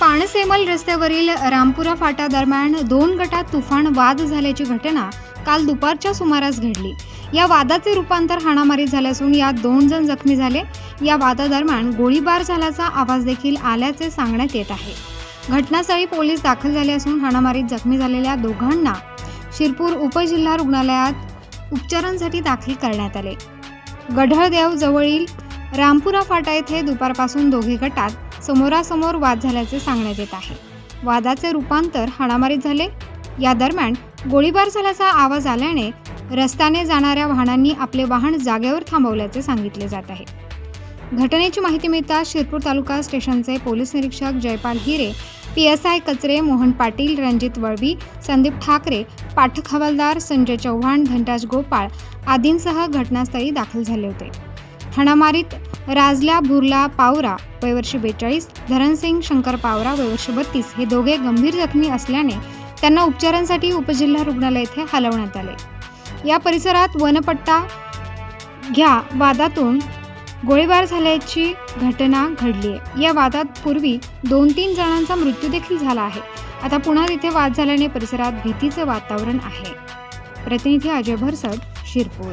पाणसेमल रस्त्यावरील रामपुरा फाटा दरम्यान दोन गटात तुफान वाद झाल्याची घटना काल दुपारच्या सुमारास घडली. या वादाचे रूपांतर हाणामारीत झाले असून यात दोन जण जखमी झाले. या वादादरम्यान गोळीबार झाल्याचा आवाज देखील आल्याचे सांगण्यात येत आहे. घटनास्थळी पोलीस दाखल झाले असून हाणामारीत जखमी झालेल्या दोघांना शिरपूर उपजिल्हा रुग्णालयात उपचारांसाठी दाखल करण्यात आले. गढळदेव जवळील रामपुरा फाटा येथे दुपारपासून दोघे गटात समोरासमोर वाद झाल्याचे सांगण्यात येत आहे. वादाचे रूपांतर हाणामारीत झाले. या दरम्यान गोळीबार झाल्याचा आवाज आल्याने रस्त्याने जाणाऱ्या वाहनांनी आपले वाहन जागेवर थांबवल्याचे सांगितले जात आहे. घटनेची माहिती मिळताच शिरपूर तालुका स्टेशनचे पोलीस निरीक्षक Jaipal Hire P S I Kachare Mohan Patil Ranjit Valvi Sandeep Thackeray Pathak हवालदार संजय चव्हाण धनराज गोपाळ आदींसह घटनास्थळी दाखल झाले होते. हणामारीत राजल्या भुरला पावरा वयवर्षी बेचाळीस धरणसिंग शंकर पावरा वयवर्षी बत्तीस हे दोघे गंभीर जखमी असल्याने त्यांना उपचारांसाठी उपजिल्हा रुग्णालय येथे हलवण्यात आले. या परिसरात वनपट्टा घ्या वादातून गोळीबार झाल्याची घटना घडली आहे या वादात पूर्वी दोन तीन जणांचा मृत्यू देखील झाला आहे. आता पुन्हा तिथे वाद झाल्याने परिसरात भीतीचं वातावरण आहे. प्रतिनिधी अजय भरसट शिरपूर.